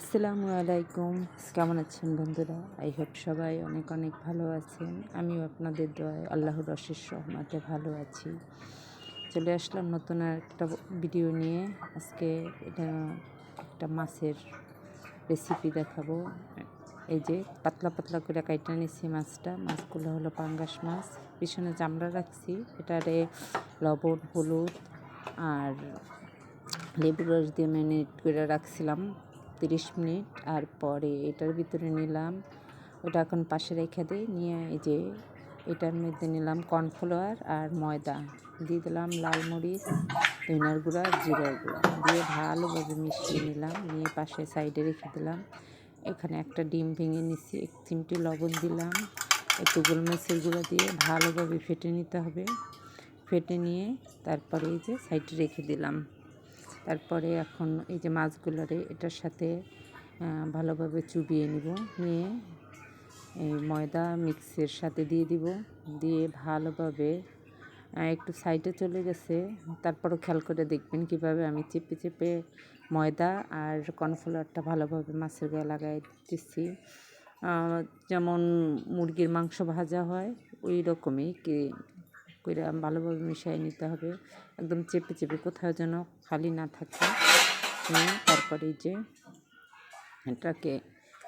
আসসালামু আলাইকুম। কেমন আছেন বন্ধুরা? আই হোপ সবাই অনেক অনেক ভালো আছেন। আমিও আপনাদের দোয়ায় আল্লাহর অশেষ রহমাতে ভালো আছি। চলে আসলাম নতুন একটা ভিডিও নিয়ে। আজকে এটা একটা মাছের রেসিপি দেখাবো। এই যে পাতলা পাতলা করে কাইটা নিচ্ছি মাছটা। মাছগুলো হলো পাঙ্গাস মাছ। পিছনে চামড়া রাখছি। এটারে লবণ, হলুদ আর লেবু রস দিয়ে ম্যারিনেট করে রাখছিলাম। তিরিশ মিনিট আর পরে এটার ভিতরে নিলাম। ওটা এখন পাশে রেখে দিই, নিয়ে এই যে এটার মধ্যে নিলাম কর্নফ্লাওয়ার আর ময়দা। দিয়ে দিলাম লাল মরিচ, ধনিয়ার গুঁড়া, জিরার গুঁড়া। দিয়ে ভালোভাবে মিশিয়ে নিলাম, নিয়ে পাশে সাইডে রেখে দিলাম। এখানে একটা ডিম ভেঙে নিচ্ছি এক চিমটি লবণ দিলাম। একটু গোলমরিচের গুঁড়ো দিয়ে ভালোভাবে ফেটে নিতে হবে। ফেটে নিয়ে তারপরে এই যে সাইডে রেখে দিলাম। তারপরে এখন এই যে মাছগুলোরে এটার সাথে ভালোভাবে চুবিয়ে নিব। নিয়ে এই ময়দা মিক্সের সাথে দিয়ে দিব। দিয়ে ভালোভাবে একটু সাইডে চলে গেছে। তারপরও খেয়াল করে দেখবেন কীভাবে আমি চেপে চেপে ময়দা আর কর্নফ্লাওয়ারটা ভালোভাবে মাছের গায়ে লাগাই দিচ্ছি। যেমন মুরগির মাংস ভাজা হয়, ওই রকমই কি করে ভালোভাবে মিশিয়ে নিতে হবে। একদম চেপে চেপে, কোথাও যেন খালি না থাকে। তারপরে যে এটাকে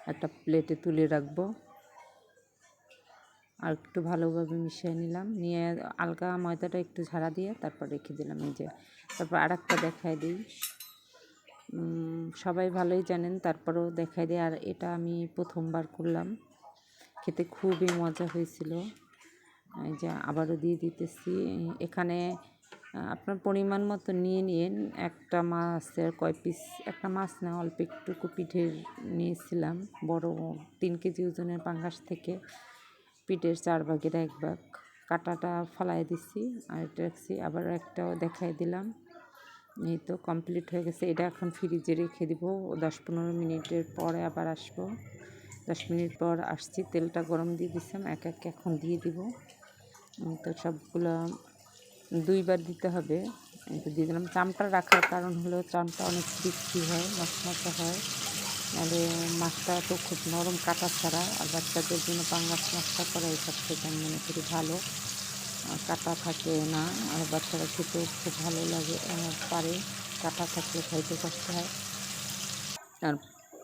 একটা প্লেটে তুলে রাখব। আর একটু ভালোভাবে মিশিয়ে নিলাম। নিয়ে আলগা ময়দাটা একটু ঝাড়া দিয়ে তারপর রেখে দিলাম এই যে। তারপর আর একটা দেখাই দিই। সবাই ভালোই জানেন, তারপরেও দেখাই দিই। আর এটা আমি প্রথমবার করলাম। খেতে খুবই মজা হয়েছিল। এই যে আবারও দিয়ে দিতেছি। এখানে আপনার পরিমাণ মতো নিয়ে নিন একটা মাছের কয় পিস একটা মাছ না, অল্প একটুকু পিঠের নিয়েছিলাম। বড় তিন কেজি ওজনের পাঙ্গাস থেকে। পিঠের চার ভাগের এক ভাগ। কাটাটা ফলাই দিছি আর এটা রাখছি। আবার একটাও দেখাই দিলাম। এই তো কমপ্লিট হয়ে গেছে। এটা এখন ফ্রিজে রেখে দিব। দশ পনেরো মিনিটের পরে আবার আসব। দশ মিনিট পর আসছি। তেলটা গরম দিয়ে দিছিলাম। এক এক এখন দিয়ে দিব। তো সবগুলো দুইবার দিতে হবে। তো দিয়ে দিলাম। চামটা রাখার কারণ হলো চামটা অনেক বৃষ্টি হয়, মশমশা হয়। নাহলে মাছটা তো খুব নরম কাটা ছাড়া। আর বাচ্চাদের জন্য পাঙ্গাস মাছটা করা করাই সবথেকে আমি মনে করি ভালো। কাটা থাকে না। আর বাচ্চারা খেতেও খুব ভালো লাগে পারে। কাটা থাকলে খাইতে কষ্ট হয়। আর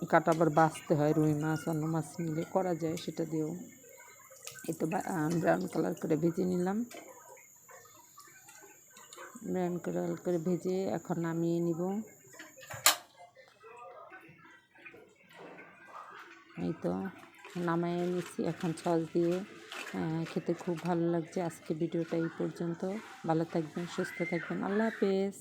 কাটা আবার বাঁচতে হয়, রুই মাছ, অন্য মাছ নিলে করা যায় সেটা দিয়েও। তো ব্রাউন কালার করে ভেজে নিলাম। ব্রাউন কালার করে ভেজে এখন নামিয়ে নিব। এই তো নামাইয়ে নিচ্ছি এখন সস দিয়ে। খেতে খুব ভালো লাগছে। আজকে ভিডিওটা এই পর্যন্ত। ভালো থাকবেন, সুস্থ থাকবেন। আল্লাহ হাফেজ।